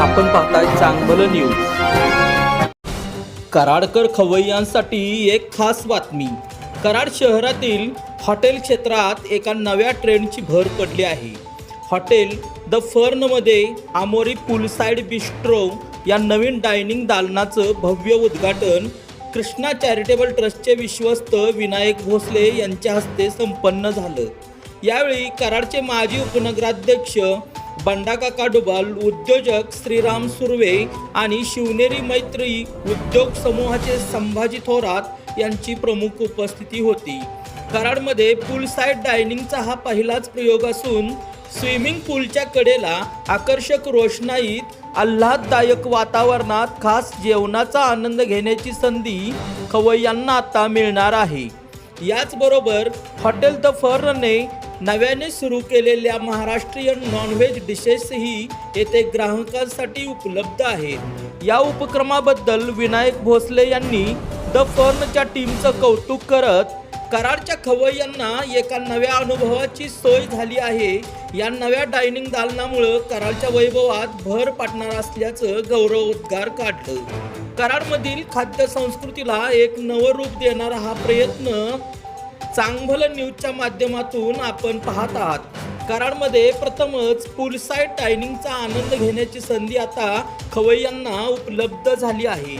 आपण पाहताय चांगलं न्यूज कराडकर खवय्यांसाठी एक खास बातमी. कराड शहरातील हॉटेल क्षेत्रात एका नव्या ट्रेंडची भर पडली आहे. हॉटेल द फर्नमध्ये आमोरी पुलसाईड बिस्ट्रो या नवीन डायनिंग दालनाचं भव्य उद्घाटन कृष्णा चॅरिटेबल ट्रस्टचे विश्वस्त विनायक भोसले यांच्या हस्ते संपन्न झालं. यावेळी कराडचे माजी उपनगराध्यक्ष बंडाकाका डुबाल उद्योजक श्रीराम सुर्वे आणि शिवनेरी मैत्री उद्योग समूहाचे संभाजी थोरात यांची प्रमुख उपस्थिती होती. कराडमध्ये पूल साईड डायनिंगचा हा पहिलाच प्रयोग असून स्विमिंग पूलच्या कडेला आकर्षक रोषणाईत आल्हाददायक वातावरणात खास जेवणाचा आनंद घेण्याची संधी खवय्यांना आता मिळणार आहे. याचबरोबर हॉटेल द फर्नने नव्याने सुरू केलेल्या महाराष्ट्रीयन नॉनव्हेज डिशेसही येथे ग्राहकांसाठी उपलब्ध आहेत. या उपक्रमाबद्दल विनायक भोसले यांनी द फर्नच्या टीमचं कौतुक करत कराडच्या खवय्यांना एका नव्या अनुभवाची सोय झाली आहे. या नव्या डायनिंग दालनामुळं कराडच्या वैभवात भर पाडणार असल्याचं गौरवोद्गार काढलं. कराडमधील खाद्य संस्कृतीला एक नवं रूप देणारा हा प्रयत्न चांगभलं न्यूजच्या माध्यमातून आपण पाहत आहात. कराडमध्ये प्रथमच पुलसाईड डायनिंगचा आनंद घेण्याची संधी आता खवय्यांना उपलब्ध झाली आहे.